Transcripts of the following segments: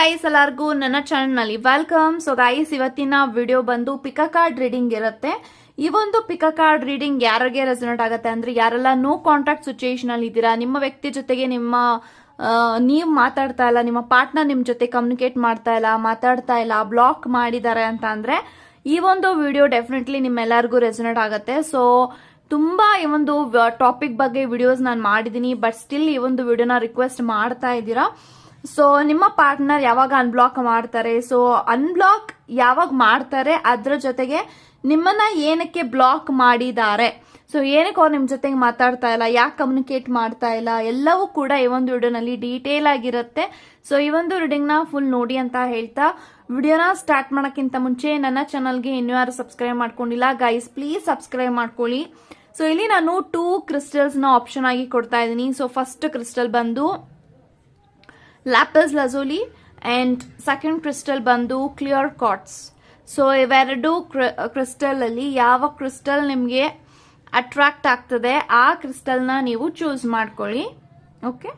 Guys ಎಲ್ಲರಿಗೂ ನನ್ನ ಚಾನಲ್ನಲ್ಲಿ ವೆಲ್ಕಮ್ ಸೊ ಗೈಸ್ ಇವತ್ತಿನ ವಿಡಿಯೋ ಬಂದು ಪಿಕ ಕಾರ್ಡ್ ರೀಡಿಂಗ್ ಇರುತ್ತೆ. ಈ ಒಂದು ಪಿಕ ಕಾರ್ಡ್ ರೀಡಿಂಗ್ ಯಾರಿಗೆ ರೆಸನೇಟ್ ಆಗುತ್ತೆ ಅಂದ್ರೆ, ಯಾರೆಲ್ಲ ನೋ ಕಾಂಟ್ಯಾಕ್ಟ್ ಸಿಚುಯೇಷನ್ ಅಲ್ಲಿ ಇದ್ದೀರಾ, ನಿಮ್ಮ ವ್ಯಕ್ತಿ ಜೊತೆಗೆ ನಿಮ್ಮ ನೀವು ಮಾತಾಡ್ತಾ ಇಲ್ಲ, ನಿಮ್ಮ ಪಾರ್ಟ್ನರ್ ನಿಮ್ಮ ಜೊತೆ ಕಮ್ಯುನಿಕೇಟ್ ಮಾಡ್ತಾ ಇಲ್ಲ, ಮಾತಾಡ್ತಾ ಇಲ್ಲ ಬ್ಲಾಕ್ ಮಾಡಿದ್ದಾರೆ ಅಂತ ಅಂದ್ರೆ, ಈ ಒಂದು ವಿಡಿಯೋ ಡೆಫಿನೆಟ್ಲಿ ನಿಮ್ಮೆಲ್ಲರಿಗೂ ರೆಸನೇಟ್ ಆಗುತ್ತೆ. ಸೊ ತುಂಬಾ ಈ ಒಂದು ಟಾಪಿಕ್ ಬಗ್ಗೆ ವಿಡಿಯೋಸ್ ನಾನು ಮಾಡಿದ್ದೀನಿ ಬಟ್ ಸ್ಟಿಲ್ ಈ ಒಂದು ವಿಡಿಯೋನ ರಿಕ್ವೆಸ್ಟ್ ಮಾಡ್ತಾ ಇದ್ದೀರಾ. ಸೊ ನಿಮ್ಮ ಪಾರ್ಟ್ನರ್ ಯಾವಾಗ ಅನ್ಬ್ಲಾಕ್ ಮಾಡ್ತಾರೆ? ಸೊ ಅನ್ಬ್ಲಾಕ್ ಯಾವಾಗ ಮಾಡ್ತಾರೆ? ಅದ್ರ ಜೊತೆಗೆ ನಿಮ್ಮನ್ನ ಏನಕ್ಕೆ ಬ್ಲಾಕ್ ಮಾಡಿದ್ದಾರೆ? ಸೊ ಏನಕ್ಕೆ ಅವ್ರು ನಿಮ್ ಜೊತೆಗೆ ಮಾತಾಡ್ತಾ ಇಲ್ಲ? ಯಾಕೆ ಕಮ್ಯುನಿಕೇಟ್ ಮಾಡ್ತಾ ಇಲ್ಲ? ಎಲ್ಲವೂ ಕೂಡ ಈ ಒಂದು ವಿಡಿಯೋನಲ್ಲಿ ಡೀಟೇಲ್ ಆಗಿರುತ್ತೆ. ಸೊ ಈ ಒಂದು ರೀಡಿಂಗ್ನ ಫುಲ್ ನೋಡಿ ಅಂತ ಹೇಳ್ತಾ ವಿಡಿಯೋನ ಸ್ಟಾರ್ಟ್ ಮಾಡೋಕ್ಕಿಂತ ಮುಂಚೆ ನನ್ನ ಚಾನಲ್ಗೆ ಇನ್ನೂ ಯಾರು ಸಬ್ಸ್ಕ್ರೈಬ್ ಮಾಡ್ಕೊಂಡಿಲ್ಲ ಗೈಸ್ ಪ್ಲೀಸ್ ಸಬ್ಸ್ಕ್ರೈಬ್ ಮಾಡ್ಕೊಳ್ಳಿ. ಸೊ ಇಲ್ಲಿ ನಾನು ಟೂ ಕ್ರಿಸ್ಟಲ್ಸ್ನ ಆಪ್ಷನ್ ಆಗಿ ಕೊಡ್ತಾ ಇದ್ದೀನಿ. ಸೊ ಫಸ್ಟ್ ಕ್ರಿಸ್ಟಲ್ ಬಂದು lapis lazuli and second crystal ಬಂದು ಕ್ಲಿಯರ್ ಕಾಟ್ಸ್ ಸೊ ಇವೆರಡು ಕ್ರಿಸ್ಟಲಲ್ಲಿ ಯಾವ ಕ್ರಿಸ್ಟಲ್ ನಿಮಗೆ ಅಟ್ರಾಕ್ಟ್ ಆಗ್ತದೆ, ಆ ಕ್ರಿಸ್ಟಲ್ನ ನೀವು ಚೂಸ್ ಮಾಡ್ಕೊಳ್ಳಿ. ಓಕೆ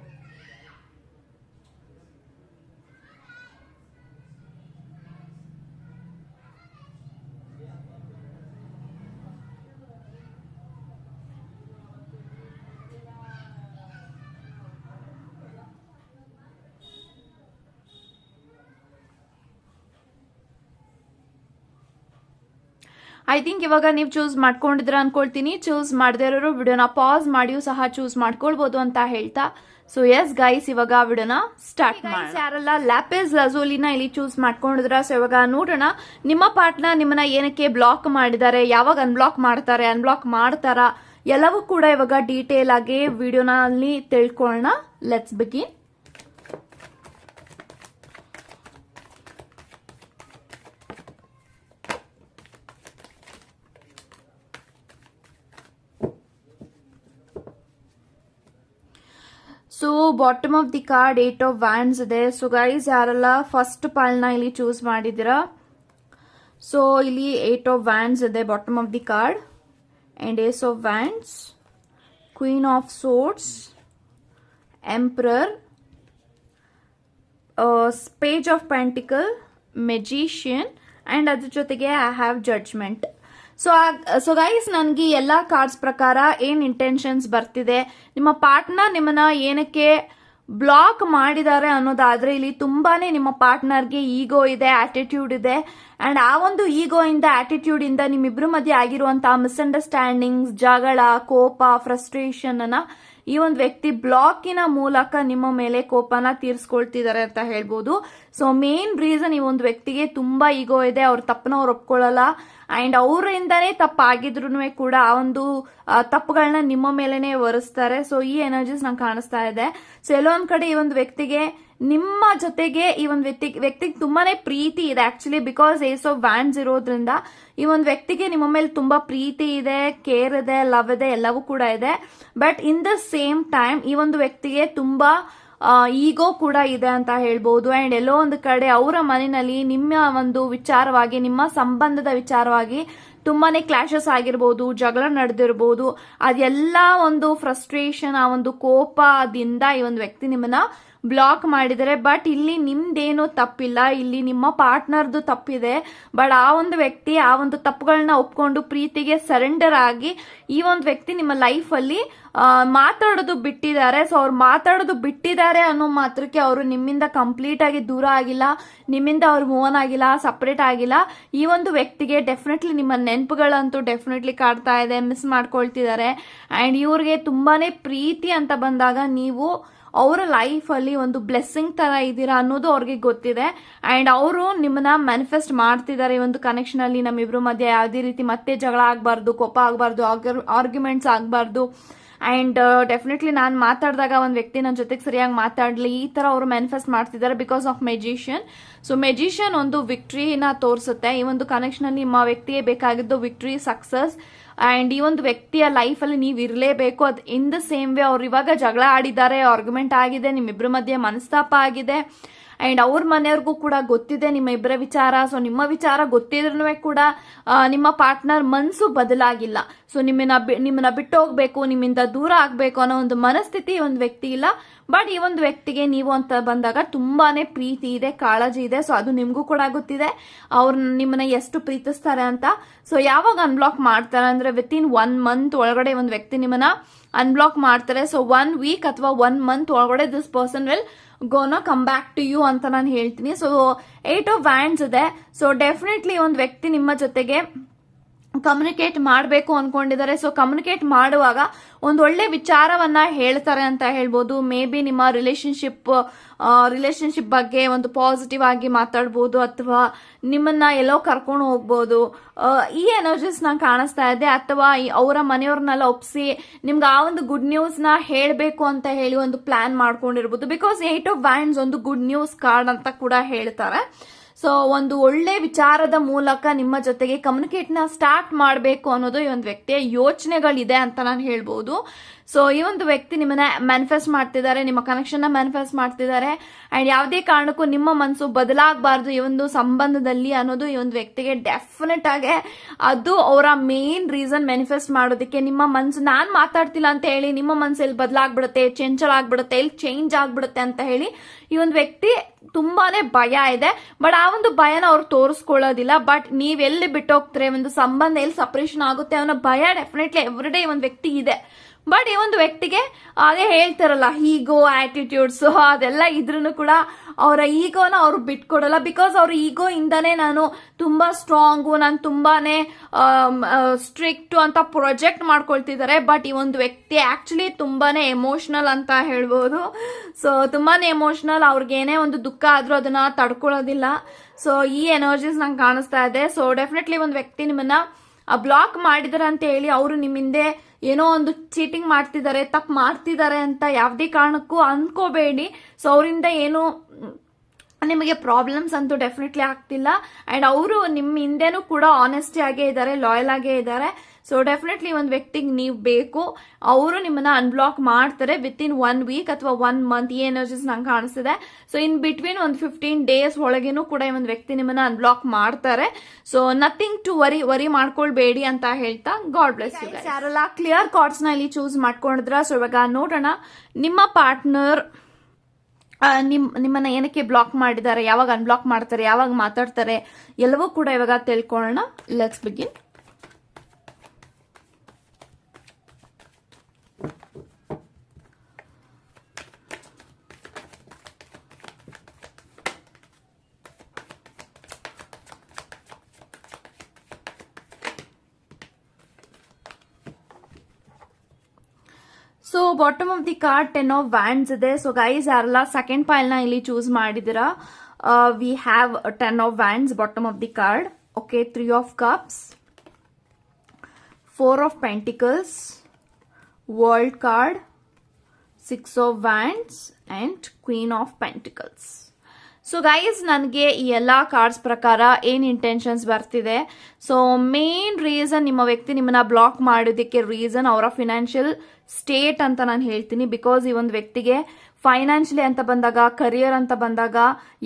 ಐ ಥಿಂಕ್ ಇವಾಗ ನೀವು ಚೂಸ್ ಮಾಡ್ಕೊಂಡಿದ್ರ ಅನ್ಕೊಳ್ತೀನಿ. ಚೂಸ್ ಮಾಡದೇ ಇರೋರು ವಿಡಿಯೋನ ಪಾಸ್ ಮಾಡಿಯೂ ಸಹ ಚೂಸ್ ಮಾಡ್ಕೊಳ್ಬಹುದು ಅಂತ ಹೇಳ್ತಾ. ಸೊ ಎಸ್ ಗೈಸ್ ಇವಾಗ ವಿಡಿಯೋನ ಸ್ಟಾರ್ಟ್ ಮಾಡಿ ಯಾರೆಲ್ಲ ಲ್ಯಾಪೇಸ್ ಲಜೋಲಿನ ಇಲ್ಲಿ ಚೂಸ್ ಮಾಡ್ಕೊಂಡಿದ್ರ? ಸೊ ಇವಾಗ ನೋಡೋಣ. ನಿಮ್ಮ ಪಾರ್ಟ್ನರ್ ನಿಮ್ಮನ್ನ ಏನಕ್ಕೆ ಬ್ಲಾಕ್ ಮಾಡಿದ್ದಾರೆ? ಯಾವಾಗ ಅನ್ಬ್ಲಾಕ್ ಮಾಡ್ತಾರೆ? ಅನ್ಬ್ಲಾಕ್ ಮಾಡ್ತಾರಾ? ಎಲ್ಲವೂ ಕೂಡ ಇವಾಗ ಡೀಟೇಲ್ ಆಗಿ ವಿಡಿಯೋನಲ್ಲಿ ತಿಳ್ಕೊಳ್ಳೋಣ. Let's begin so bottom of the card eight of wands ಇದೆ ಸೊ ಗೈಸ್ ಯಾರೆಲ್ಲ ಫಸ್ಟ್ ಪಾಲ್ನ ಇಲ್ಲಿ ಚೂಸ್ ಮಾಡಿದ್ದೀರಾ? ಸೊ ಇಲ್ಲಿ ಏಟ್ ಆಫ್ ವ್ಯಾಂಡ್ಸ್ ಇದೆ bottom of the card and ace of wands queen of swords emperor page of pentacle magician and ಅದ್ರ ಜೊತೆಗೆ I have judgement so so guys ನನಗೆ ಎಲ್ಲ ಕಾರ್ಡ್ಸ್ ಪ್ರಕಾರ ಏನ್ ಇಂಟೆನ್ಷನ್ಸ್ ಬರ್ತಿದೆ? ನಿಮ್ಮ ಪಾರ್ಟ್ನರ್ ನಿಮ್ಮನ್ನ ಏನಕ್ಕೆ ಬ್ಲಾಕ್ ಮಾಡಿದ್ದಾರೆ ಅನ್ನೋದಾದ್ರೆ ಇಲ್ಲಿ ತುಂಬಾನೇ ನಿಮ್ಮ ಪಾರ್ಟ್ನರ್ಗೆ ಈಗೋ ಇದೆ ಆಟಿಟ್ಯೂಡ್ ಇದೆ. ಅಂಡ್ ಆ ಒಂದು ಈಗೋ ಇಂದ ಆಟಿಟ್ಯೂಡ್ ಇಂದ ನಿಮ್ಮಿಬ್ರು ಮಧ್ಯೆ ಆಗಿರುವಂತಹ ಮಿಸ್ಅಂಡರ್ಸ್ಟ್ಯಾಂಡಿಂಗ್ಸ್ ಜಗಳ, ಕೋಪ ಫ್ರಸ್ಟ್ರೇಷನ್ ಅನ್ನ ಈ ಒಂದು ವ್ಯಕ್ತಿ ಬ್ಲಾಕಿನ ಮೂಲಕ ನಿಮ್ಮ ಮೇಲೆ ಕೋಪನ ತೀರ್ಸ್ಕೊಳ್ತಿದ್ದಾರೆ ಅಂತ ಹೇಳ್ಬೋದು. ಸೊ ಮೇನ್ ರೀಸನ್ ಈ ಒಂದು ವ್ಯಕ್ತಿಗೆ ತುಂಬಾ ಈಗೋ ಇದೆ, ಅವ್ರ ತಪ್ಪನ ಅವ್ರು ಒಪ್ಕೊಳ್ಳಲ್ಲ ಅಂಡ್ ಅವರಿಂದನೇ ತಪ್ಪಾಗಿದ್ರು ಕೂಡ ಆ ಒಂದು ತಪ್ಪುಗಳನ್ನ ನಿಮ್ಮ ಮೇಲೆನೆ ಒರೆಸ್ತಾರೆ. ಸೊ ಈ ಎನರ್ಜೀಸ್ ನಂಗೆ ಕಾಣಿಸ್ತಾ ಇದೆ. ಸೊ ಎಲ್ಲೋ ಕಡೆ ಈ ಒಂದು ವ್ಯಕ್ತಿಗೆ ನಿಮ್ಮ ಜೊತೆಗೆ ಈ ಒಂದು ವ್ಯಕ್ತಿ, ವ್ಯಕ್ತಿಗೆ ತುಂಬಾನೇ ಪ್ರೀತಿ ಇದೆ actually because ace of wands ಇರೋದ್ರಿಂದ ಈ ಒಂದು ವ್ಯಕ್ತಿಗೆ ನಿಮ್ಮ ಮೇಲೆ ತುಂಬಾ ಪ್ರೀತಿ ಇದೆ ಕೇರ್ ಇದೆ ಲವ್ ಇದೆ, ಎಲ್ಲವೂ ಕೂಡ ಇದೆ. But in the same time ಈ ಒಂದು ವ್ಯಕ್ತಿಗೆ ತುಂಬಾ ಈಗೋ ಕೂಡ ಇದೆ ಅಂತ ಹೇಳ್ಬೋದು. ಅಂಡ್ ಎಲ್ಲೋ ಒಂದು ಕಡೆ ಅವರ ಮನೆಯಲ್ಲಿ ನಿಮ್ಮ ಒಂದು ವಿಚಾರವಾಗಿ, ನಿಮ್ಮ ಸಂಬಂಧದ ವಿಚಾರವಾಗಿ ತುಂಬಾನೇ ಕ್ಲಾಶಸ್ ಆಗಿರ್ಬೋದು, ಜಗಳ ನಡೆದಿರ್ಬೋದು. ಅದೆಲ್ಲ ಒಂದು ಫ್ರಸ್ಟ್ರೇಷನ್ ಆ ಒಂದು ಕೋಪದಿಂದ ಈ ಒಂದು ವ್ಯಕ್ತಿ ನಿಮ್ಮನ್ನ ಬ್ಲಾಕ್ ಮಾಡಿದರೆ ಬಟ್ ಇಲ್ಲಿ ನಿಮ್ದೇನು ತಪ್ಪಿಲ್ಲ. ಇಲ್ಲಿ ನಿಮ್ಮ ಪಾರ್ಟ್ನರ್ದು ತಪ್ಪಿದೆ. ಬಟ್ ಆ ಒಂದು ವ್ಯಕ್ತಿ ಆ ಒಂದು ತಪ್ಪುಗಳನ್ನ ಒಪ್ಕೊಂಡು ಪ್ರೀತಿಗೆ ಸರೆಂಡರ್ ಆಗಿ ಈ ಒಂದು ವ್ಯಕ್ತಿ ನಿಮ್ಮ ಲೈಫ್ ಅಲ್ಲಿ ಮಾತಾಡೋದು ಬಿಟ್ಟಿದ್ದಾರೆ. ಸೊ ಅವ್ರು ಮಾತಾಡೋದು ಬಿಟ್ಟಿದ್ದಾರೆ ಅನ್ನೋ ಮಾತ್ರಕ್ಕೆ ಅವರು ನಿಮ್ಮಿಂದ ಕಂಪ್ಲೀಟ್ ಆಗಿ ದೂರ ಆಗಿಲ್ಲ, ನಿಮ್ಮಿಂದ ಅವ್ರು ಮೂವನ್ ಆಗಿಲ್ಲ ಸಪ್ರೇಟ್ ಆಗಿಲ್ಲ. ಈ ಒಂದು ವ್ಯಕ್ತಿಗೆ ಡೆಫಿನೆಟ್ಲಿ ನಿಮ್ಮ ನೆನಪುಗಳಂತೂ ಡೆಫಿನೆಟ್ಲಿ ಕಾಡ್ತಾ ಇದೆ ಮಿಸ್ ಮಾಡ್ಕೊಳ್ತಿದ್ದಾರೆ. ಅಂಡ್ ಇವ್ರಿಗೆ ತುಂಬಾನೇ ಪ್ರೀತಿ ಅಂತ ಬಂದಾಗ ನೀವು ಅವರ ಲೈಫಲ್ಲಿ ಒಂದು ಬ್ಲೆಸ್ಸಿಂಗ್ ತರ ಇದ್ದೀರಾ ಅನ್ನೋದು ಅವ್ರಿಗೆ ಗೊತ್ತಿದೆ. ಅಂಡ್ ಅವರು ನಿಮ್ಮನ್ನ ಮ್ಯಾನಿಫೆಸ್ಟ್ ಮಾಡ್ತಿದ್ದಾರೆ ಈ ಒಂದು ಕನೆಕ್ಷನ್ ಅಲ್ಲಿ ನಮ್ಮಿಬ್ರು ಮಧ್ಯೆ. ಯಾವುದೇ ರೀತಿ ಮತ್ತೆ ಜಗಳ ಆಗಬಾರ್ದು, ಕೋಪ ಆಗಬಾರ್ದು ಆರ್ಗ್ಯುಮೆಂಟ್ಸ್ ಆಗಬಾರ್ದು. ಅಂಡ್ ಡೆಫಿನೆಟ್ಲಿ ನಾನು ಮಾತಾಡಿದಾಗ ಒಂದು ವ್ಯಕ್ತಿ ನನ್ನ ಜೊತೆಗೆ ಸರಿಯಾಗಿ ಮಾತಾಡಲಿ, ಈ ಥರ ಅವರು ಮ್ಯಾನಿಫೆಸ್ಟ್ ಮಾಡ್ತಿದ್ದಾರೆ because of magician so magician ಒಂದು ವಿಕ್ಟ್ರಿನ ತೋರಿಸುತ್ತೆ. ಈ ಒಂದು ಕನೆಕ್ಷನಲ್ಲಿ ನಿಮ್ಮ ವ್ಯಕ್ತಿಗೆ ಬೇಕಾಗಿದ್ದು ವಿಕ್ಟ್ರಿ ಸಕ್ಸಸ್ ಆ್ಯಂಡ್ ಈ ಒಂದು ವ್ಯಕ್ತಿಯ ಲೈಫಲ್ಲಿ ನೀವು ಇರಲೇಬೇಕು. ಅದು ಇನ್ ದ ಸೇಮ್ ವೇ ಅವ್ರು ಇವಾಗ ಜಗಳ ಆಡಿದ್ದಾರೆ ಆರ್ಗ್ಯುಮೆಂಟ್ ಆಗಿದೆ ನಿಮ್ಮಿಬ್ಬರ ಮಧ್ಯೆ ಮನಸ್ತಾಪ ಆಗಿದೆ. ಅಂಡ್ ಅವ್ರ ಮನೆಯವ್ರಿಗೂ ಕೂಡ ಗೊತ್ತಿದೆ ನಿಮ್ಮ ಇಬ್ಬರ ವಿಚಾರ. ಸೊ ನಿಮ್ಮ ವಿಚಾರ ಗೊತ್ತಿದ್ರೂ ಕೂಡ ನಿಮ್ಮ ಪಾರ್ಟ್ನರ್ ಮನಸ್ಸು ಬದಲಾಗಿಲ್ಲ. ಸೊ ನಿಮ್ಮನ್ನ ನಿಮ್ಮನ್ನ ಬಿಟ್ಟು ಹೋಗ್ಬೇಕು ನಿಮ್ಮಿಂದ ದೂರ ಆಗ್ಬೇಕು ಅನ್ನೋ ಒಂದು ಮನಸ್ಥಿತಿ ಒಂದು ವ್ಯಕ್ತಿ ಇಲ್ಲ. ಬಟ್ ಈ ಒಂದು ವ್ಯಕ್ತಿಗೆ ನೀವು ಅಂತ ಬಂದಾಗ ತುಂಬಾನೇ ಪ್ರೀತಿ ಇದೆ, ಕಾಳಜಿ ಇದೆ. ಸೊ ಅದು ನಿಮಗೂ ಕೂಡ ಗೊತ್ತಿದೆ. ಅವ್ರು ನಿಮ್ಮನ್ನ ಎಷ್ಟು ಪ್ರೀತಿಸ್ತಾರೆ ಅಂತ. ಸೊ ಯಾವಾಗ ಅನ್ಬ್ಲಾಕ್ ಮಾಡ್ತಾರೆ ಅಂದ್ರೆ ವಿತ್ ಇನ್ ಒನ್ ಮಂತ್ ಒಳಗಡೆ ಒಂದು ವ್ಯಕ್ತಿ ನಿಮ್ಮನ್ನ ಅನ್ಬ್ಲಾಕ್ ಮಾಡ್ತಾರೆ. ಸೊ ಒನ್ ವೀಕ್ ಅಥವಾ ಒನ್ ಮಂತ್ ಒಳಗಡೆ this person will gonna come back to you ಅಂತ ನಾನು ಹೇಳ್ತೀನಿ. ಸೊ ಏಟ್ ಆಫ್ ವ್ಯಾಂಡ್ಸ್ ಇದೆ. ಸೊ ಡೆಫಿನೆಟ್ಲಿ ಒಂದು ವ್ಯಕ್ತಿ ನಿಮ್ಮ ಜೊತೆಗೆ ಕಮ್ಯುನಿಕೇಟ್ ಮಾಡಬೇಕು ಅನ್ಕೊಂಡಿದ್ದಾರೆ. ಸೊ ಕಮ್ಯುನಿಕೇಟ್ ಮಾಡುವಾಗ ಒಂದು ಒಳ್ಳೆ ವಿಚಾರವನ್ನ ಹೇಳ್ತಾರೆ ಅಂತ ಹೇಳ್ಬೋದು. ಮೇ ಬಿ ನಿಮ್ಮ ರಿಲೇಶನ್ಶಿಪ್ ರಿಲೇಶನ್ಶಿಪ್ ಬಗ್ಗೆ ಒಂದು ಪಾಸಿಟಿವ್ ಆಗಿ ಮಾತಾಡ್ಬೋದು ಅಥವಾ ನಿಮ್ಮನ್ನ ಎಲ್ಲೋ ಕರ್ಕೊಂಡು ಹೋಗ್ಬೋದು. ಈ ಎನರ್ಜಿಸ್ನ ಕಾಣಿಸ್ತಾ ಇದೆ. ಅಥವಾ ಅವರ ಮನೆಯವ್ರನ್ನೆಲ್ಲ ಒಪ್ಸಿ ನಿಮ್ಗೆ ಆ ಒಂದು ಗುಡ್ ನ್ಯೂಸ್ನ ಹೇಳಬೇಕು ಅಂತ ಹೇಳಿ ಒಂದು ಪ್ಲಾನ್ ಮಾಡ್ಕೊಂಡಿರ್ಬೋದು. ಬಿಕಾಸ್ ಏಟ್ ಆಫ್ ವ್ಯಾಂಡ್ಸ್ ಒಂದು ಗುಡ್ ನ್ಯೂಸ್ ಕಾರ್ಡ್ ಅಂತ ಕೂಡ ಹೇಳ್ತಾರೆ. ಸೊ ಒಂದು ಒಳ್ಳೆ ವಿಚಾರದ ಮೂಲಕ ನಿಮ್ಮ ಜೊತೆಗೆ ಕಮ್ಯುನಿಕೇಟ್ನ ಸ್ಟಾರ್ಟ್ ಮಾಡಬೇಕು ಅನ್ನೋದು ಈ ಒಂದು ವ್ಯಕ್ತಿಯ ಯೋಚನೆಗಳಿದೆ ಅಂತ ನಾನು ಹೇಳ್ಬೋದು. ಸೊ ಈ ಒಂದು ವ್ಯಕ್ತಿ ನಿಮ್ಮನ್ನ ಮ್ಯಾನಿಫೆಸ್ಟ್ ಮಾಡ್ತಿದ್ದಾರೆ, ನಿಮ್ಮ ಕನೆಕ್ಷನ್ನ ಮ್ಯಾನಿಫೆಸ್ಟ್ ಮಾಡ್ತಿದ್ದಾರೆ. ಅಂಡ್ ಯಾವುದೇ ಕಾರಣಕ್ಕೂ ನಿಮ್ಮ ಮನಸ್ಸು ಬದಲಾಗಬಾರ್ದು ಈ ಒಂದು ಸಂಬಂಧದಲ್ಲಿ ಅನ್ನೋದು ಈ ಒಂದು ವ್ಯಕ್ತಿಗೆ ಡೆಫಿನೆಟ್ ಆಗಿ ಅದು ಅವರ ಮೇನ್ ರೀಸನ್ ಮ್ಯಾನಿಫೆಸ್ಟ್ ಮಾಡೋದಕ್ಕೆ ನಿಮ್ಮ ಮನಸ್ಸು ನಾನ್ ಮಾತಾಡ್ತಿಲ್ಲ ಅಂತ ಹೇಳಿ, ನಿಮ್ಮ ಮನಸ್ಸು ಇಲ್ಲಿ ಬದಲಾಗ್ಬಿಡುತ್ತೆ ಚಂಚಲ ಆಗ್ಬಿಡುತ್ತೆ ಇಲ್ಲಿ ಚೇಂಜ್ ಆಗ್ಬಿಡುತ್ತೆ ಅಂತ ಹೇಳಿ ಈ ಒಂದು ವ್ಯಕ್ತಿ ತುಂಬಾನೇ ಭಯ ಇದೆ, ಬಟ್ ಆ ಒಂದು ಭಯನ ಅವ್ರು ತೋರಿಸ್ಕೊಳ್ಳೋದಿಲ್ಲ. ಬಟ್ ನೀವ್ ಎಲ್ಲಿ ಬಿಟ್ಟೋಗ್ತಾರೆ, ಒಂದು ಸಂಬಂಧ ಎಲ್ಲಿ ಸಪ್ರೇಷನ್ ಆಗುತ್ತೆ ಅನ್ನೋ ಭಯ ಡೆಫಿನೆಟ್ಲಿ ಎವ್ರಿಡೇ ಒಂದು ವ್ಯಕ್ತಿ ಇದೆ. ಬಟ್ ಈ ಒಂದು ವ್ಯಕ್ತಿಗೆ ಅದೇ ಹೇಳ್ತಾರಲ್ಲ ಈಗೋ ಆಟಿಟ್ಯೂಡ್ಸ್ ಅದೆಲ್ಲ ಇದ್ರೂ ಕೂಡ ಅವರ ಈಗೋನ ಅವ್ರು ಬಿಟ್ಕೊಡಲ್ಲ. ಬಿಕಾಸ್ ಅವ್ರ ಈಗೋ ಇಂದಾನೆ ನಾನು ತುಂಬಾ ಸ್ಟ್ರಾಂಗು ನಾನು ತುಂಬಾನೇ ಸ್ಟ್ರಿಕ್ಟ್ ಅಂತ ಪ್ರೊಜೆಕ್ಟ್ ಮಾಡ್ಕೊಳ್ತಿದ್ದಾರೆ. ಬಟ್ ಈ ಒಂದು ವ್ಯಕ್ತಿ ಆಕ್ಚುಲಿ ತುಂಬಾನೇ ಎಮೋಷನಲ್ ಅಂತ ಹೇಳ್ಬೋದು. ಸೊ ತುಂಬಾನೇ ಎಮೋಷನಲ್ ಅವ್ರಿಗೆ ಏನೇ ಒಂದು ದುಃಖ ಆದ್ರೂ ಅದನ್ನ ತಡ್ಕೊಳ್ಳೋದಿಲ್ಲ. ಸೊ ಈ ಎನರ್ಜೀಸ್ ನಂಗೆ ಕಾಣಿಸ್ತಾ ಇದೆ. ಸೊ ಡೆಫಿನೆಟ್ಲಿ ಒಂದು ವ್ಯಕ್ತಿ ನಿಮ್ಮನ್ನ ಬ್ಲಾಕ್ ಮಾಡಿದಾರೆ ಅಂತ ಹೇಳಿ, ಅವರು ನಿಮ್ಮಿಂದೆ ಏನೋ ಒಂದು ಚೀಟಿಂಗ್ ಮಾಡ್ತಿದ್ದಾರೆ, ತಪ್ಪು ಮಾಡ್ತಿದ್ದಾರೆ ಅಂತ ಯಾವುದೇ ಕಾರಣಕ್ಕೂ ಅಂದ್ಕೋಬೇಡಿ ಸೊ ಅವರಿಂದ ಏನು ನಿಮಗೆ ಪ್ರಾಬ್ಲಮ್ಸ್ ಅಂತೂ ಡೆಫಿನೆಟ್ಲಿ ಆಗ್ತಿಲ್ಲ. ಅಂಡ್ ಅವರು ನಿಮ್ಮ ಹಿಂದೆನೂ ಕೂಡ ಆನೆಸ್ಟಿ ಆಗೇ ಇದ್ದಾರೆ ಲಾಯಲ್ ಆಗೇ ಇದ್ದಾರೆ. ಸೊ ಡೆಫಿನೆಟ್ಲಿ ಒಂದು ವ್ಯಕ್ತಿಗೆ ನೀವು ಬೇಕು. ಅವರು ನಿಮ್ಮನ್ನ ಅನ್ಬ್ಲಾಕ್ ಮಾಡ್ತಾರೆ ವಿತ್ ಇನ್ ಒನ್ ವೀಕ್ ಅಥವಾ ಒನ್ ಮಂತ್ ಈ ಎನರ್ಜೀಸ್ ನಂಗೆ ಕಾಣಿಸ್ತಿದೆ. ಸೊ ಇನ್ ಬಿಟ್ವೀನ್ ಒಂದು ಫಿಫ್ಟೀನ್ ಡೇಸ್ ಒಳಗೇನು ಕೂಡ ಒಂದು ವ್ಯಕ್ತಿ ನಿಮ್ಮನ್ನ ಅನ್ಬ್ಲಾಕ್ ಮಾಡ್ತಾರೆ. So nothing to worry worry ಮಾಡ್ಕೊಳ್ಬೇಡಿ ಅಂತ ಹೇಳ್ತಾ ಗಾಡ್ ಬ್ಲೆಸ್ ಯು ಯಾರೆಲ್ಲ ಕ್ಲಿಯರ್ ಕಾರ್ಡ್ಸ್ನ ಇಲ್ಲಿ ಚೂಸ್ ಮಾಡ್ಕೊಂಡಿದ್ರ. ಸೊ ಇವಾಗ ನೋಡೋಣ. ನಿಮ್ಮ ಪಾರ್ಟ್ನರ್ ನಿಮ್, ನಿಮ್ಮನ್ನ ಏನಕ್ಕೆ ಬ್ಲಾಕ್ ಮಾಡಿದ್ದಾರೆ? ಯಾವಾಗ ಅನ್ಬ್ಲಾಕ್ ಮಾಡ್ತಾರೆ? ಯಾವಾಗ ಮಾತಾಡ್ತಾರೆ? ಎಲ್ಲವೂ ಕೂಡ ಇವಾಗ ತಿಳ್ಕೊಳ್ಳೋಣ. Let's begin so bottom of the card ten of wands ಇದೆ. ಸೊ ಗೈಸ್ ಯಾರೆಲ್ಲ ಸೆಕೆಂಡ್ ಪೈಲ್ನ ಇಲ್ಲಿ choose ಮಾಡಿದಿರಾ we have ten of wands bottom of the card okay three of cups four of pentacles world card six of wands and queen of pentacles so guys ನನಗೆ ಈ ಎಲ್ಲ cards ಪ್ರಕಾರ ಏನು intentions ಬರ್ತಿದೆ? So main reason ನಿಮ್ಮ ವ್ಯಕ್ತಿ ನಿಮ್ಮನ್ನ block ಮಾಡೋದಕ್ಕೆ ರೀಸನ್ ಅವರ ಫಿನಾನ್ಷಿಯಲ್ ಸ್ಟೇಟ್ ಅಂತ ನಾನು ಹೇಳ್ತೀನಿ. ಬಿಕಾಸ್ ಈ ಒಂದು ವ್ಯಕ್ತಿಗೆ ಫೈನಾನ್ಷಿಯಲಿ ಅಂತ ಬಂದಾಗ ಕರಿಯರ್ ಅಂತ ಬಂದಾಗ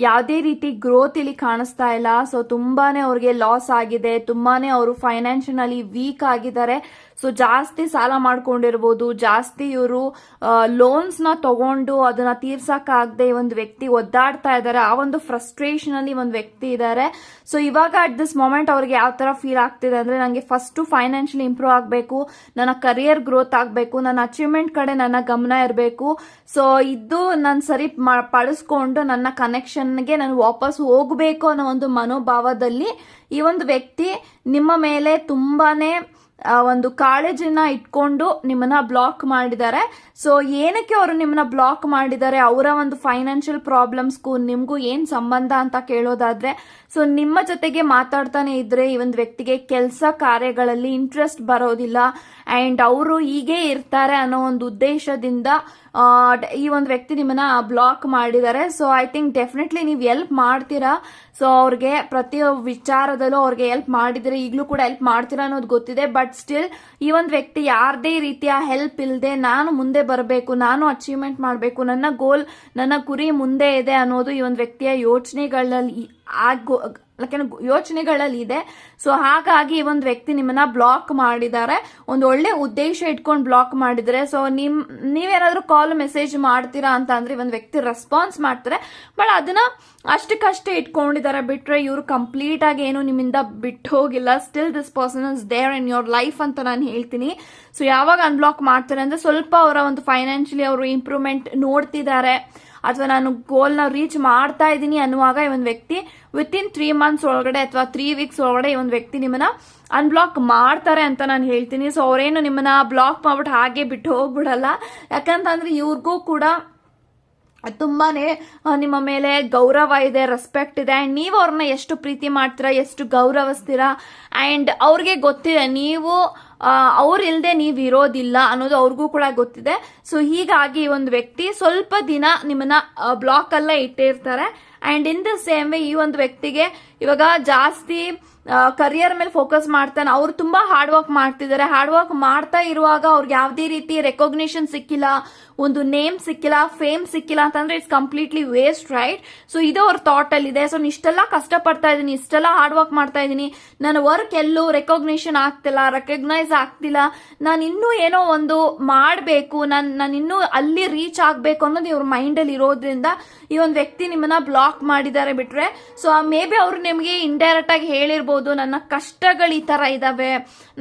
ಯಾವುದೇ ರೀತಿ ಗ್ರೋತ್ ಇಲ್ಲಿ ಕಾಣಿಸ್ತಾ ಇಲ್ಲ. ಸೊ ತುಂಬಾನೇ ಅವ್ರಿಗೆ ಲಾಸ್ ಆಗಿದೆ. ತುಂಬಾನೇ ಅವರು ಫೈನಾನ್ಷಿಯಲಿ ವೀಕ್ ಆಗಿದ್ದಾರೆ. ಸೊ ಜಾಸ್ತಿ ಸಾಲ ಮಾಡ್ಕೊಂಡಿರ್ಬೋದು. ಜಾಸ್ತಿ ಇವರು ಲೋನ್ಸ್ನ ತಗೊಂಡು ಅದನ್ನ ತೀರ್ಸಕ್ಕಾಗದೆ ಒಂದು ವ್ಯಕ್ತಿ ಒದ್ದಾಡ್ತಾ ಇದ್ದಾರೆ ಆ ಒಂದು ಫ್ರಸ್ಟ್ರೇಷನ್ ಅಲ್ಲಿ ಒಂದು ವ್ಯಕ್ತಿ ಇದ್ದಾರೆ ಸೊ ಇವಾಗ ಅಟ್ ದಿಸ್ ಮೊಮೆಂಟ್ ಅವ್ರಿಗೆ ಯಾವ ತರ ಫೀಲ್ ಆಗ್ತಿದೆ ಅಂದ್ರೆ ನನಗೆ ಫಸ್ಟ್ ಫೈನಾನ್ಷಿಯಲಿ ಇಂಪ್ರೂವ್ ಆಗಬೇಕು, ನನ್ನ ಕರಿಯರ್ ಗ್ರೋತ್ ಆಗಬೇಕು, ನನ್ನ ಅಚೀವ್ಮೆಂಟ್ ಕಡೆ ನನ್ನ ಗಮನ ಇರಬೇಕು. ಸೊ ಇದು ನಾನು ಸರಿ ಪಡಿಸ್ಕೊಂಡು ನನ್ನ ಕನೆಕ್ಷನ್ಗೆ ನಾನು ವಾಪಸ್ ಹೋಗಬೇಕು ಅನ್ನೋ ಒಂದು ಮನೋಭಾವದಲ್ಲಿ ಈ ಒಂದು ವ್ಯಕ್ತಿ ನಿಮ್ಮ ಮೇಲೆ ತುಂಬಾನೇ ಒಂದು ಕಾಳಜಿನ ಇಟ್ಕೊಂಡು ನಿಮ್ಮನ್ನ ಬ್ಲಾಕ್ ಮಾಡಿದ್ದಾರೆ. ಸೊ ಏನಕ್ಕೆ ಅವರು ನಿಮ್ಮನ್ನ ಬ್ಲಾಕ್ ಮಾಡಿದ್ದಾರೆ? ಅವರ ಒಂದು ಫೈನಾನ್ಷಿಯಲ್ ಪ್ರಾಬ್ಲಮ್ಸ್ಗೂ ನಿಮಗೂ ಏನ್ ಸಂಬಂಧ ಅಂತ ಕೇಳೋದಾದ್ರೆ ಸೊ ನಿಮ್ಮ ಜೊತೆಗೆ ಮಾತಾಡ್ತಾನೆ ಇದ್ರೆ ಈ ಒಂದು ವ್ಯಕ್ತಿಗೆ ಕೆಲಸ ಕಾರ್ಯಗಳಲ್ಲಿ ಇಂಟ್ರೆಸ್ಟ್ ಬರೋದಿಲ್ಲ. ಅಂಡ್ ಅವರು ಹೀಗೆ ಇರ್ತಾರೆ ಅನ್ನೋ ಒಂದು ಉದ್ದೇಶದಿಂದ ಈ ಒಂದು ವ್ಯಕ್ತಿ ನಿಮ್ಮನ್ನ ಬ್ಲಾಕ್ ಮಾಡಿದ್ದಾರೆ. ಸೊ ಐ ಥಿಂಕ್ ಡೆಫಿನೆಟ್ಲಿ ನೀವು ಎಲ್ಪ್ ಮಾಡ್ತೀರಾ. ಸೊ ಅವ್ರಿಗೆ ಪ್ರತಿ ವಿಚಾರದಲ್ಲೂ ಅವ್ರಿಗೆ ಹೆಲ್ಪ್ ಮಾಡಿದ್ರೆ ಈಗಲೂ ಕೂಡ ಹೆಲ್ಪ್ ಮಾಡ್ತೀರಾ ಅನ್ನೋದು ಗೊತ್ತಿದೆ. ಬಟ್ ಸ್ಟಿಲ್ ಈ ಒಂದು ವ್ಯಕ್ತಿ ಯಾರದೇ ರೀತಿಯ ಹೆಲ್ಪ್ ಇಲ್ಲದೆ ನಾನು ಮುಂದೆ ಬರಬೇಕು, ನಾನು ಅಚೀವ್ಮೆಂಟ್ ಮಾಡಬೇಕು, ನನ್ನ ಗೋಲ್ ನನ್ನ ಗುರಿ ಮುಂದೆ ಇದೆ ಅನ್ನೋದು ಈ ಒಂದು ವ್ಯಕ್ತಿಯ ಯೋಚನೆಗಳಲ್ಲಿ ಆಗೋ ಯೋಚನೆಗಳಲ್ಲಿ ಇದೆ. ಸೊ ಹಾಗಾಗಿ ಒಂದು ವ್ಯಕ್ತಿ ನಿಮ್ಮನ್ನ ಬ್ಲಾಕ್ ಮಾಡಿದ್ದಾರೆ. ಒಂದು ಒಳ್ಳೆ ಉದ್ದೇಶ ಇಟ್ಕೊಂಡು ಬ್ಲಾಕ್ ಮಾಡಿದರೆ ಸೊ ನಿಮ್ ನೀವೇನಾದ್ರೂ ಕಾಲ್ ಮೆಸೇಜ್ ಮಾಡ್ತೀರಾ ಅಂತ ಅಂದ್ರೆ ಒಂದು ವ್ಯಕ್ತಿ ರೆಸ್ಪಾನ್ಸ್ ಮಾಡ್ತಾರೆ. ಬಟ್ ಅದನ್ನ ಅಷ್ಟಕ್ಕಷ್ಟೇ ಇಟ್ಕೊಂಡಿದ್ದಾರೆ. ಬಿಟ್ರೆ ಇವರು ಕಂಪ್ಲೀಟ್ ಆಗಿ ಏನು ನಿಮ್ಮಿಂದ ಬಿಟ್ಟು ಹೋಗಿಲ್ಲ. Still this person is there in your life ಅಂತ ನಾನು ಹೇಳ್ತೀನಿ. ಸೊ ಯಾವಾಗ ಅನ್ಬ್ಲಾಕ್ ಮಾಡ್ತಾರೆ ಅಂದ್ರೆ ಸ್ವಲ್ಪ ಅವರ ಒಂದು ಫೈನಾನ್ಷಿಯಲಿ ಅವರು ಇಂಪ್ರೂವ್ಮೆಂಟ್ ನೋಡ್ತಿದ್ದಾರೆ. ಅಥವಾ ನಾನು ಗೋಲ್ನ ರೀಚ್ ಮಾಡ್ತಾ ಇದ್ದೀನಿ ಅನ್ನುವಾಗ ಈ ಒಂದು ವ್ಯಕ್ತಿ ವಿತ್ ಇನ್ ತ್ರೀ ಮಂತ್ಸ್ ಒಳಗಡೆ ಅಥವಾ ತ್ರೀ ವೀಕ್ಸ್ ಒಳಗಡೆ ಈ ಒಂದು ವ್ಯಕ್ತಿ ನಿಮ್ಮನ್ನ ಅನ್ಬ್ಲಾಕ್ ಮಾಡ್ತಾರೆ ಅಂತ ನಾನು ಹೇಳ್ತೀನಿ. ಸೊ ಅವರೇನು ನಿಮ್ಮನ್ನ ಬ್ಲಾಕ್ ಮಾಡ್ಬಿಟ್ಟು ಹಾಗೆ ಬಿಟ್ಟು ಹೋಗ್ಬಿಡಲ್ಲ. ಯಾಕಂತಂದ್ರೆ ಇವ್ರಿಗೂ ಕೂಡ ತುಂಬಾನೇ ನಿಮ್ಮ ಮೇಲೆ ಗೌರವ ಇದೆ ರೆಸ್ಪೆಕ್ಟ್ ಇದೆ. ಅಂಡ್ ನೀವು ಅವ್ರನ್ನ ಎಷ್ಟು ಪ್ರೀತಿ ಮಾಡ್ತೀರಾ, ಎಷ್ಟು ಗೌರವಿಸ್ತೀರಾ? ಅಂಡ್ ಅವ್ರಿಗೆ ಗೊತ್ತಿದೆ, ನೀವು ಅವ್ರು ಇಲ್ಲದೆ ನೀವು ಇರೋದಿಲ್ಲ ಅನ್ನೋದು ಅವ್ರಿಗೂ ಕೂಡ ಗೊತ್ತಿದೆ. ಸೊ ಹೀಗಾಗಿ ಒಂದು ವ್ಯಕ್ತಿ ಸ್ವಲ್ಪ ದಿನ ನಿಮ್ಮನ್ನ ಬ್ಲಾಕ್ ಅಲ್ಲೇ ಇಟ್ಟಿರ್ತಾರೆ. And in the same way ಈ ಒಂದು ವ್ಯಕ್ತಿಗೆ ಇವಾಗ ಜಾಸ್ತಿ ಕರಿಯರ್ ಮೇಲೆ ಫೋಕಸ್ ಮಾಡ್ತಾನೆ. ಅವ್ರು ತುಂಬಾ ಹಾರ್ಡ್ ವರ್ಕ್ ಮಾಡ್ತಿದ್ದಾರೆ. ಹಾರ್ಡ್ ವರ್ಕ್ ಮಾಡ್ತಾ ಇರುವಾಗ ಅವ್ರಿಗೆ ಯಾವುದೇ ರೀತಿ ರೆಕಾಗ್ನಿಷನ್ ಸಿಕ್ಕಿಲ್ಲ, ಒಂದು ನೇಮ್ ಸಿಕ್ಕಿಲ್ಲ ಫೇಮ್ ಸಿಕ್ಕಿಲ್ಲ ಅಂತಂದ್ರೆ it's completely waste right so ಇದು ಅವ್ರ ಥಾಟ್ ಅಲ್ಲಿ ಇದೆ. ಸೊ ಇಷ್ಟೆಲ್ಲ ಕಷ್ಟಪಡ್ತಾ ಇದ್ದೀನಿ, ಇಷ್ಟೆಲ್ಲ ಹಾರ್ಡ್ ವರ್ಕ್ ಮಾಡ್ತಾ ಇದ್ದೀನಿ. ನನ್ನ ವರ್ಕ್ ಎಲ್ಲೂ ರೆಕಾಗ್ನಿಷನ್ ಆಗ್ತಿಲ್ಲ ರೆಕಗ್ನೈಸ್ ಆಗ್ತಿಲ್ಲ. ನಾನು ಇನ್ನೂ ಏನೋ ಒಂದು ಮಾಡಬೇಕು, ನಾನು ನಾನು ಇನ್ನೂ ಅಲ್ಲಿ ರೀಚ್ ಆಗಬೇಕು ಅನ್ನೋದು ಇವ್ರ ಮೈಂಡಲ್ಲಿ ಇರೋದ್ರಿಂದ ಈ ಒಂದು ವ್ಯಕ್ತಿ ನಿಮ್ಮನ್ನ ಬ್ಲಾಕ್ ಮಾಡಿದ್ದಾರೆ ಬಿಟ್ರೆ ಸೊ ಮೇ ಬಿ ಅವ್ರು ನಿಮಗೆ ಇಂಡೈರೆಕ್ಟ್ ಆಗಿ ಹೇಳಿರ್ಬೋದು, ನನ್ನ ಕಷ್ಟಗಳು ಈ ತರ ಇದಾವೆ.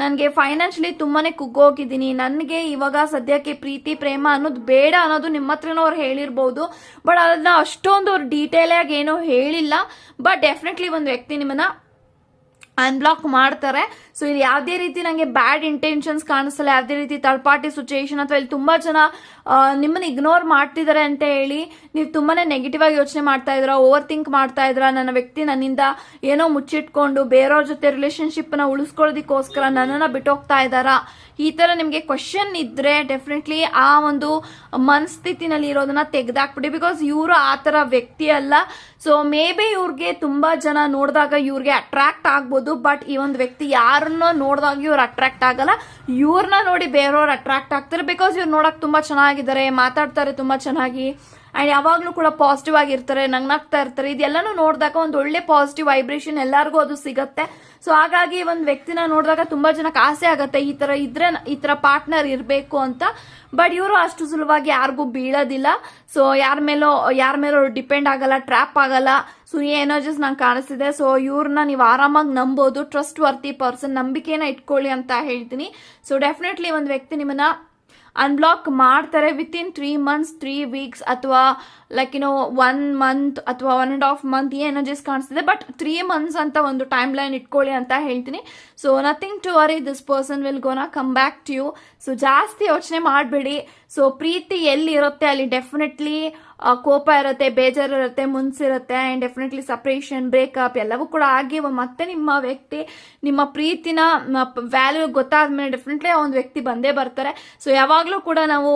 ನನಗೆ ಫೈನಾನ್ಷಿಯಲಿ ತುಂಬಾನೇ ಕುಗ್ಗೋಗಿದ್ದೀನಿ. ನನಗೆ ಇವಾಗ ಸದ್ಯಕ್ಕೆ ಪ್ರೀತಿ, ಪ್ರೇಮ ಅನ್ನೋದು ಬೇಡ ಅನ್ನೋದು ನಿಮ್ಮ ಹತ್ರನೂ ಅವ್ರು ಹೇಳಿರ್ಬೋದು. ಬಟ್ ಅದನ್ನ ಅಷ್ಟೊಂದು ಅವ್ರು ಡೀಟೇಲ್ ಆಗಿ ಏನೋ ಹೇಳಿಲ್ಲ. ಬಟ್ ಡೆಫಿನೆಟ್ಲಿ ಒಂದು ವ್ಯಕ್ತಿ ನಿಮ್ಮನ್ನ ಅನ್ಬ್ಲಾಕ್ ಮಾಡ್ತಾರೆ. ಸೊ ಇಲ್ಲಿ ಯಾವುದೇ ರೀತಿ ನನಗೆ ಬ್ಯಾಡ್ ಇಂಟೆನ್ಷನ್ಸ್ ಕಾಣಿಸಲ್ಲ, ಯಾವುದೇ ರೀತಿ ಥರ್ಡ್ ಪಾರ್ಟಿ ಸಿಚುಯೇಷನ್ ಅಥವಾ ಇಲ್ಲಿ ತುಂಬಾ ಜನ ನಿಮ್ಮನ್ನು ಇಗ್ನೋರ್ ಮಾಡ್ತಿದ್ದಾರೆ ಅಂತ ಹೇಳಿ ನೀವು ತುಂಬಾನೇ ನೆಗೆಟಿವ್ ಆಗಿ ಯೋಚನೆ ಮಾಡ್ತಾ ಇದ್ರ ಓವರ್ ಥಿಂಕ್ ಮಾಡ್ತಾ ಇದ್ರ ನನ್ನ ವ್ಯಕ್ತಿ ನನ್ನಿಂದ ಏನೋ ಮುಚ್ಚಿಟ್ಕೊಂಡು ಬೇರೆಯವ್ರ ಜೊತೆ ರಿಲೇಶನ್ಶಿಪ್ನ ಉಳಿಸ್ಕೊಳ್ಳೋದಕ್ಕೋಸ್ಕರ ನನ್ನನ್ನ ಬಿಟ್ಟೋಗ್ತಾ ಇದ್ದಾರಾ? ಈ ತರ ನಿಮಗೆ ಕ್ವಶನ್ ಇದ್ರೆ ಡೆಫಿನೆಟ್ಲಿ ಆ ಒಂದು ಮನಸ್ಥಿತಿನಲ್ಲಿ ಇರೋದನ್ನ ತೆಗೆದಾಕ್ಬಿಡಿ. ಬಿಕಾಸ್ ಇವರು ಆ ತರ ವ್ಯಕ್ತಿ ಅಲ್ಲ. ಸೊ ಮೇ ಬಿ ಇವ್ರಿಗೆ ತುಂಬಾ ಜನ ನೋಡಿದಾಗ ಇವ್ರಿಗೆ ಅಟ್ರಾಕ್ಟ್ ಆಗ್ಬೋದು. ಬಟ್ ಈ ಒಂದು ವ್ಯಕ್ತಿ ಯಾರನ್ನ ನೋಡಿದಾಗ ಇವ್ರು ಅಟ್ರಾಕ್ಟ್ ಆಗಲ್ಲ. ಇವ್ರನ್ನ ನೋಡಿ ಬೇರೆಯವ್ರು ಅಟ್ರಾಕ್ಟ್ ಆಗ್ತಾರೆ. ಬಿಕಾಸ್ ಇವ್ರು ನೋಡಕ್ ತುಂಬಾ ಚೆನ್ನಾಗಿದ್ದಾರೆ, ಮಾತಾಡ್ತಾರೆ ತುಂಬಾ ಚೆನ್ನಾಗಿ. ಅಂಡ್ ಯಾವಾಗಲೂ ಕೂಡ ಪಾಸಿಟಿವ್ ಆಗಿರ್ತಾರೆ, ನಗ್ನಾಗ್ತಾ ಇರ್ತಾರೆ, ಇದೆಲ್ಲಾನು ನೋಡಿದಾಗ ಒಂದು ಒಳ್ಳೆ ಪಾಸಿಟಿವ್ ವೈಬ್ರೇಷನ್ ಎಲ್ಲರಿಗೂ ಅದು ಸಿಗುತ್ತೆ. ಸೊ ಹಾಗಾಗಿ ಒಂದು ವ್ಯಕ್ತಿನ ನೋಡಿದಾಗ ತುಂಬಾ ಜನಕ್ಕೆ ಆಸೆ ಆಗುತ್ತೆ, ಈ ತರ ಇದ್ರೆ ಈ ತರ ಪಾರ್ಟ್ನರ್ ಇರಬೇಕು ಅಂತ. ಬಟ್ ಇವರು ಅಷ್ಟು ಸುಲಭವಾಗಿ ಯಾರಿಗೂ ಬೀಳೋದಿಲ್ಲ. ಸೊ ಯಾರ ಮೇಲೋ ಯಾರ ಮೇಲೋ ಡಿಪೆಂಡ್ ಆಗಲ್ಲ ಟ್ರ್ಯಾಪ್ ಆಗಲ್ಲ. ಸೊ ಈ ಎನರ್ಜೀಸ್ ನಂಗೆ ಕಾಣಿಸ್ತಿದೆ. ಸೊ ಇವ್ರನ್ನ ನೀವು ಆರಾಮಾಗಿ ನಂಬೋದು ಟ್ರಸ್ಟ್ ವರ್ತಿ ಪರ್ಸನ್ ನಂಬಿಕೆನ ಇಟ್ಕೊಳ್ಳಿ ಅಂತ ಹೇಳ್ತೀನಿ. ಸೊ ಡೆಫಿನೆಟ್ಲಿ ಒಂದು ವ್ಯಕ್ತಿ ನಿಮ್ಮನ್ನ ಅನ್ಬ್ಲಾಕ್ ಮಾಡ್ತಾರೆ with in three months three weeks ಅಥವಾ ಲೈಕ್ ಏನೋ ಒನ್ ಮಂತ್ ಅಥವಾ one and half month energies ಕಾಣಿಸ್ತಿದೆ. ಬಟ್ ತ್ರೀ ಮಂತ್ಸ್ ಅಂತ ಒಂದು ಟೈಮ್ ಲೈನ್ ಇಟ್ಕೊಳ್ಳಿ ಅಂತ ಹೇಳ್ತೀನಿ. So nothing to worry this person will gonna come back to you so ಜಾಸ್ತಿ ಯೋಚನೆ ಮಾಡಬೇಡಿ. ಸೊ ಪ್ರೀತಿ ಎಲ್ಲಿ ಇರುತ್ತೆ ಅಲ್ಲಿ ಡೆಫಿನೆಟ್ಲಿ ಕೋಪ ಇರುತ್ತೆ, ಬೇಜಾರು ಇರುತ್ತೆ ಮುನ್ಸಿರುತ್ತೆ ಆ್ಯಂಡ್ ಡೆಫಿನೆಟ್ಲಿ ಸಪ್ರೇಷನ್ ಬ್ರೇಕಪ್ ಎಲ್ಲವೂ ಕೂಡ ಆಗಿ ಮತ್ತೆ ನಿಮ್ಮ ವ್ಯಕ್ತಿ, ನಿಮ್ಮ ಪ್ರೀತಿನ ವ್ಯಾಲ್ಯೂ ಗೊತ್ತಾದ್ಮೇಲೆ ಡೆಫಿನೆಟ್ಲಿ ಒಂದು ವ್ಯಕ್ತಿ ಬಂದೇ ಬರ್ತಾರೆ. ಸೊ ಯಾವಾಗಲೂ ಕೂಡ ನಾವು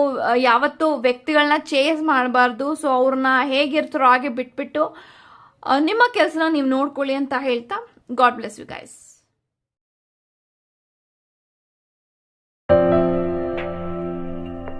ಯಾವತ್ತು ಯಾವತ್ತೂ ವ್ಯಕ್ತಿಗಳನ್ನ ಚೇಸ್ ಮಾಡಬಾರ್ದು. ಸೊ ಅವ್ರನ್ನ ಹೇಗಿರ್ತಾರೋ ಹಾಗೆ ಬಿಟ್ಬಿಟ್ಟು ನಿಮ್ಮ ಕೆಲಸನ ನೀವು ನೋಡ್ಕೊಳ್ಳಿ ಅಂತ ಹೇಳ್ತಾ ಗಾಡ್ ಬ್ಲೆಸ್ ಯು ಗೈಸ್